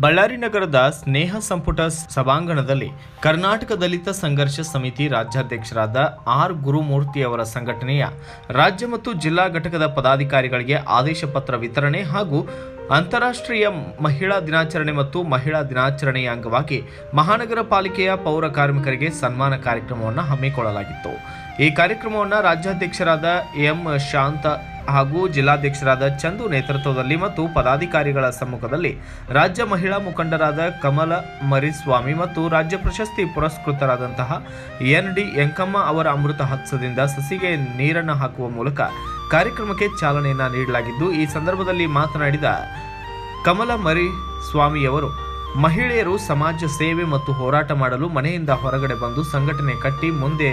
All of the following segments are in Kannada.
ಬಳ್ಳಾರಿ ನಗರದ ಸ್ನೇಹ ಸಂಪುಟ ಸಭಾಂಗಣದಲ್ಲಿ ಕರ್ನಾಟಕ ದಲಿತ ಸಂಘರ್ಷ ಸಮಿತಿ ರಾಜ್ಯಾಧ್ಯಕ್ಷರಾದ ಆರ್ ಗುರುಮೂರ್ತಿ ಅವರ ಸಂಘಟನೆಯ ರಾಜ್ಯ ಮತ್ತು ಜಿಲ್ಲಾ ಘಟಕದ ಪದಾಧಿಕಾರಿಗಳಿಗೆ ಆದೇಶ ಪತ್ರ ವಿತರಣೆ ಹಾಗೂ ಅಂತಾರಾಷ್ಟ್ರೀಯ ಮಹಿಳಾ ದಿನಾಚರಣೆ ಮತ್ತು ಮಹಿಳಾ ದಿನಾಚರಣೆಯ ಅಂಗವಾಗಿ ಮಹಾನಗರ ಪಾಲಿಕೆಯ ಪೌರ ಕಾರ್ಮಿಕರಿಗೆ ಸನ್ಮಾನ ಕಾರ್ಯಕ್ರಮವನ್ನು ಹಮ್ಮಿಕೊಳ್ಳಲಾಗಿತ್ತು. ಈ ಕಾರ್ಯಕ್ರಮವನ್ನು ರಾಜ್ಯಾಧ್ಯಕ್ಷರಾದ ಎಂ ಶಾಂತ ಹಾಗೂ ಜಿಲ್ಲಾಧ್ಯಕ್ಷರಾದ ಚಂದು ನೇತೃತ್ವದಲ್ಲಿ ಮತ್ತು ಪದಾಧಿಕಾರಿಗಳ ಸಮ್ಮುಖದಲ್ಲಿ ರಾಜ್ಯ ಮಹಿಳಾ ಮುಖಂಡರಾದ ಕಮಲ ಮರಿಸ್ವಾಮಿ ಮತ್ತು ರಾಜ್ಯ ಪ್ರಶಸ್ತಿ ಪುರಸ್ಕೃತರಾದಂತಹ ಎನ್ ಡಿ ಯಂಕಮ್ಮ ಅವರ ಅಮೃತ ಹಸ್ತದಿಂದ ಸಸಿಗೆ ನೀರನ್ನು ಹಾಕುವ ಮೂಲಕ ಕಾರ್ಯಕ್ರಮಕ್ಕೆ ಚಾಲನೆಯನ್ನು ನೀಡಲಾಗಿದ್ದು, ಈ ಸಂದರ್ಭದಲ್ಲಿ ಮಾತನಾಡಿದ ಕಮಲ ಮರಿ ಸ್ವಾಮಿಯವರು ಮಹಿಳೆಯರು ಸಮಾಜ ಸೇವೆ ಮತ್ತು ಹೋರಾಟ ಮಾಡಲು ಮನೆಯಿಂದ ಹೊರಗಡೆ ಬಂದು ಸಂಘಟನೆ ಕಟ್ಟಿ ಮುಂದೆ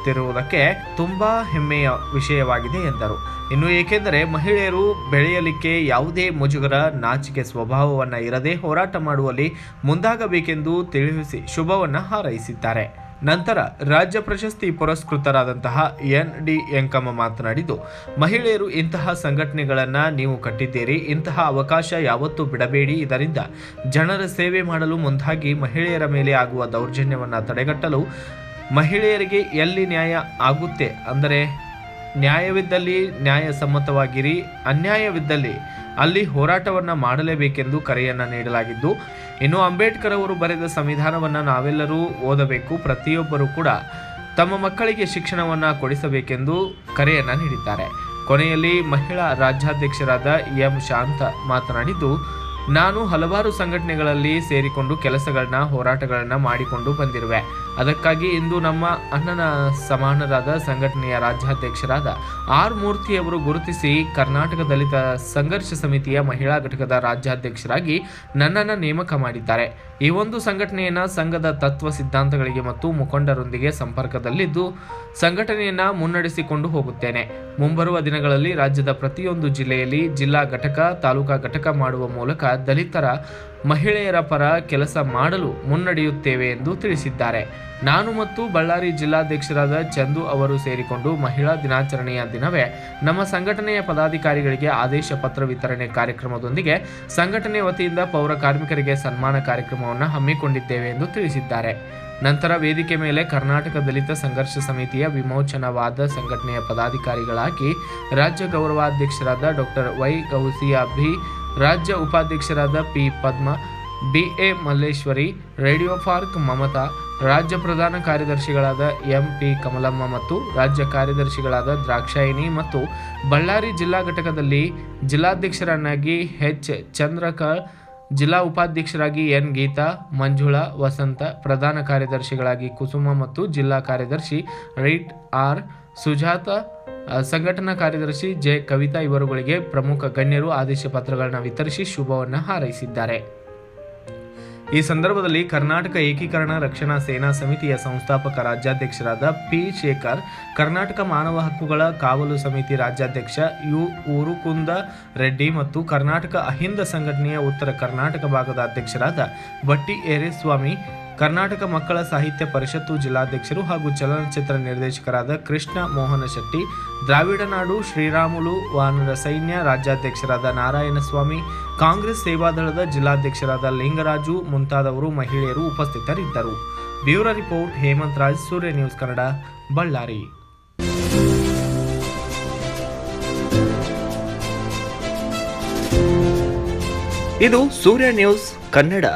ಬರುತ್ತಿರುವುದಕ್ಕೆ ತುಂಬಾ ಹೆಮ್ಮೆಯ ವಿಷಯವಾಗಿದೆ ಎಂದರು. ಇನ್ನು ಏಕೆಂದರೆ ಮಹಿಳೆಯರು ಬೆಳೆಯಲಿಕ್ಕೆ ಯಾವುದೇ ಮುಜುಗರ, ನಾಚಿಕೆ ಸ್ವಭಾವವನ್ನು ಇರದೆ ಹೋರಾಟ ಮಾಡುವಲ್ಲಿ ಮುಂದಾಗಬೇಕೆಂದು ತಿಳಿಸಿ ಶುಭವನ್ನು ಹಾರೈಸಿದ್ದಾರೆ. ನಂತರ ರಾಜ್ಯ ಪ್ರಶಸ್ತಿ ಪುರಸ್ಕೃತರಾದಂತಹ ಎನ್. ಡಿ. ಎಂಕಮ್ಮ ಮಾತನಾಡಿದ್ದು, ಮಹಿಳೆಯರು ಇಂತಹ ಸಂಘಟನೆಗಳನ್ನು ನೀವು ಕಟ್ಟಿದ್ದೀರಿ, ಇಂತಹ ಅವಕಾಶ ಯಾವತ್ತೂ ಬಿಡಬೇಡಿ, ಇದರಿಂದ ಜನರ ಸೇವೆ ಮಾಡಲು ಮುಂದಾಗಿ ಮಹಿಳೆಯರ ಮೇಲೆ ಆಗುವ ದೌರ್ಜನ್ಯವನ್ನು ತಡೆಗಟ್ಟಲು ಮಹಿಳೆಯರಿಗೆ ಎಲ್ಲಿ ನ್ಯಾಯ ಆಗುತ್ತೆ ಅಂದರೆ ನ್ಯಾಯವಿದ್ದಲ್ಲಿ ನ್ಯಾಯಸಮ್ಮತವಾಗಿರಿ ಅನ್ಯಾಯವಿದ್ದಲ್ಲಿ ಅಲ್ಲಿ ಹೋರಾಟವನ್ನು ಮಾಡಲೇಬೇಕೆಂದು ಕರೆಯನ್ನು ನೀಡಲಾಗಿದ್ದು, ಇನ್ನು ಅಂಬೇಡ್ಕರ್ ಅವರು ಬರೆದ ಸಂವಿಧಾನವನ್ನು ನಾವೆಲ್ಲರೂ ಓದಬೇಕು, ಪ್ರತಿಯೊಬ್ಬರೂ ಕೂಡ ತಮ್ಮ ಮಕ್ಕಳಿಗೆ ಶಿಕ್ಷಣವನ್ನು ಕೊಡಿಸಬೇಕೆಂದು ಕರೆಯನ್ನು ನೀಡಿದ್ದಾರೆ. ಕೊನೆಯಲ್ಲಿ ಮಹಿಳಾ ರಾಜ್ಯಾಧ್ಯಕ್ಷರಾದ ಎಂ ಶಾಂತ ಮಾತನಾಡಿದ್ದು, ನಾನು ಹಲವಾರು ಸಂಘಟನೆಗಳಲ್ಲಿ ಸೇರಿಕೊಂಡು ಕೆಲಸಗಳನ್ನ, ಹೋರಾಟಗಳನ್ನು ಮಾಡಿಕೊಂಡು ಬಂದಿರುವೆ. ಅದಕ್ಕಾಗಿ ಇಂದು ನಮ್ಮ ಅಣ್ಣನ ಸಮಾನರಾದ ಸಂಘಟನೆಯ ರಾಜ್ಯಾಧ್ಯಕ್ಷರಾದ ಆರ್ ಮೂರ್ತಿಯವರು ಗುರುತಿಸಿ ಕರ್ನಾಟಕ ದಲಿತ ಸಂಘರ್ಷ ಸಮಿತಿಯ ಮಹಿಳಾ ಘಟಕದ ರಾಜ್ಯಾಧ್ಯಕ್ಷರಾಗಿ ನನ್ನನ್ನು ನೇಮಕ ಮಾಡಿದ್ದಾರೆ. ಈ ಒಂದು ಸಂಘಟನೆಯನ್ನು ಸಂಘದ ತತ್ವ ಸಿದ್ಧಾಂತಗಳಿಗೆ ಮತ್ತು ಮುಖಂಡರೊಂದಿಗೆ ಸಂಪರ್ಕದಲ್ಲಿದ್ದು ಸಂಘಟನೆಯನ್ನು ಮುನ್ನಡೆಸಿಕೊಂಡು ಹೋಗುತ್ತೇನೆ. ಮುಂಬರುವ ದಿನಗಳಲ್ಲಿ ರಾಜ್ಯದ ಪ್ರತಿಯೊಂದು ಜಿಲ್ಲೆಯಲ್ಲಿ ಜಿಲ್ಲಾ ಘಟಕ, ತಾಲೂಕಾ ಘಟಕ ಮಾಡುವ ಮೂಲಕ ದಲಿತರ ಮಹಿಳೆಯರ ಪರ ಕೆಲಸ ಮಾಡಲು ಮುನ್ನಡೆಯುತ್ತೇವೆ ಎಂದು ತಿಳಿಸಿದ್ದಾರೆ. ನಾನು ಮತ್ತು ಬಳ್ಳಾರಿ ಜಿಲ್ಲಾಧ್ಯಕ್ಷರಾದ ಚಂದು ಅವರು ಸೇರಿಕೊಂಡು ಮಹಿಳಾ ದಿನಾಚರಣೆಯ ದಿನವೇ ನಮ್ಮ ಸಂಘಟನೆಯ ಪದಾಧಿಕಾರಿಗಳಿಗೆ ಆದೇಶ ಪತ್ರ ವಿತರಣೆ ಕಾರ್ಯಕ್ರಮದೊಂದಿಗೆ ಸಂಘಟನೆ ವತಿಯಿಂದ ಪೌರ ಕಾರ್ಮಿಕರಿಗೆ ಸನ್ಮಾನ ಕಾರ್ಯಕ್ರಮವನ್ನು ಹಮ್ಮಿಕೊಂಡಿದ್ದೇವೆ ಎಂದು ತಿಳಿಸಿದ್ದಾರೆ. ನಂತರ ವೇದಿಕೆ ಮೇಲೆ ಕರ್ನಾಟಕ ದಲಿತ ಸಂಘರ್ಷ ಸಮಿತಿಯ ವಿಮೋಚನವಾದ ಸಂಘಟನೆಯ ಪದಾಧಿಕಾರಿಗಳಾಗಿ ರಾಜ್ಯ ಗೌರವಾಧ್ಯಕ್ಷರಾದ ಡಾಕ್ಟರ್ ವೈ ಗೌಸಿಯಾ ಭಿ ರಾಜ್ಯ ಉಪಾಧ್ಯಕ್ಷರಾದ P Padma B A Malleshwari, radio park Mamata, ರಾಜ್ಯ ಪ್ರಧಾನ ಕಾರ್ಯದರ್ಶಿಗಳಾದ ಎಂ ಪಿ ಕಮಲಮ್ಮ ಮತ್ತು ರಾಜ್ಯ ಕಾರ್ಯದರ್ಶಿಗಳಾದ ದ್ರಾಕ್ಷಾಯಿನಿ ಮತ್ತು ಬಳ್ಳಾರಿ ಜಿಲ್ಲಾ ಘಟಕದಲ್ಲಿ ಜಿಲ್ಲಾಧ್ಯಕ್ಷರನ್ನಾಗಿ ಎಚ್ ಚಂದ್ರಕರ್ ಜಿಲ್ಲಾ ಉಪಾಧ್ಯಕ್ಷರಾಗಿ ಎನ್ ಗೀತಾ, ಮಂಜುಳಾ, ವಸಂತ, ಪ್ರಧಾನ ಕಾರ್ಯದರ್ಶಿಗಳಾಗಿ ಕುಸುಮ ಮತ್ತು ಜಿಲ್ಲಾ ಕಾರ್ಯದರ್ಶಿ ರೈಟ್ ಆರ್ ಸುಜಾತ ಸಂಘಟನಾ ಕಾರ್ಯದರ್ಶಿ ಜೆ. ಕವಿತಾ ಇವರುಗಳಿಗೆ ಪ್ರಮುಖ ಗಣ್ಯರು ಆದೇಶ ಪತ್ರಗಳನ್ನು ವಿತರಿಸಿ ಶುಭವನ್ನು ಹಾರೈಸಿದ್ದಾರೆ. ಈ ಸಂದರ್ಭದಲ್ಲಿ ಕರ್ನಾಟಕ ಏಕೀಕರಣ ರಕ್ಷಣಾ ಸೇನಾ ಸಮಿತಿಯ ಸಂಸ್ಥಾಪಕ ರಾಜ್ಯಾಧ್ಯಕ್ಷರಾದ ಪಿ. ಶೇಖರ್, ಕರ್ನಾಟಕ ಮಾನವ ಹಕ್ಕುಗಳ ಕಾವಲು ಸಮಿತಿ ರಾಜ್ಯಾಧ್ಯಕ್ಷ ಯು. ಊರುಕುಂದ ರೆಡ್ಡಿ ಮತ್ತು ಕರ್ನಾಟಕ ಅಹಿಂದ ಸಂಘಟನೆಯ ಉತ್ತರ ಕರ್ನಾಟಕ ಭಾಗದ ಅಧ್ಯಕ್ಷರಾದ ಬಟ್ಟಿ ಏರೇಸ್ವಾಮಿ ಕರ್ನಾಟಕ ಮಕ್ಕಳ ಸಾಹಿತ್ಯ ಪರಿಷತ್ತು ಜಿಲ್ಲಾಧ್ಯಕ್ಷರು ಹಾಗೂ ಚಲನಚಿತ್ರ ನಿರ್ದೇಶಕರಾದ ಕೃಷ್ಣ ಮೋಹನ ಶೆಟ್ಟಿ, ದ್ರಾವಿಡ ನಾಡು ಶ್ರೀರಾಮುಲು ವಾನರ ಸೈನ್ಯ ರಾಜ್ಯಾಧ್ಯಕ್ಷರಾದ ನಾರಾಯಣಸ್ವಾಮಿ, ಕಾಂಗ್ರೆಸ್ ಸೇವಾದಳದ ಜಿಲ್ಲಾಧ್ಯಕ್ಷರಾದ ಲಿಂಗರಾಜು ಮುಂತಾದವರು ಮಹಿಳೆಯರು ಉಪಸ್ಥಿತರಿದ್ದರು. Bureau report, Hemant Raj, Surya news Kannada, Ballari. ಇದು ಸೂರ್ಯ ನ್ಯೂಸ್ ಕನ್ನಡ.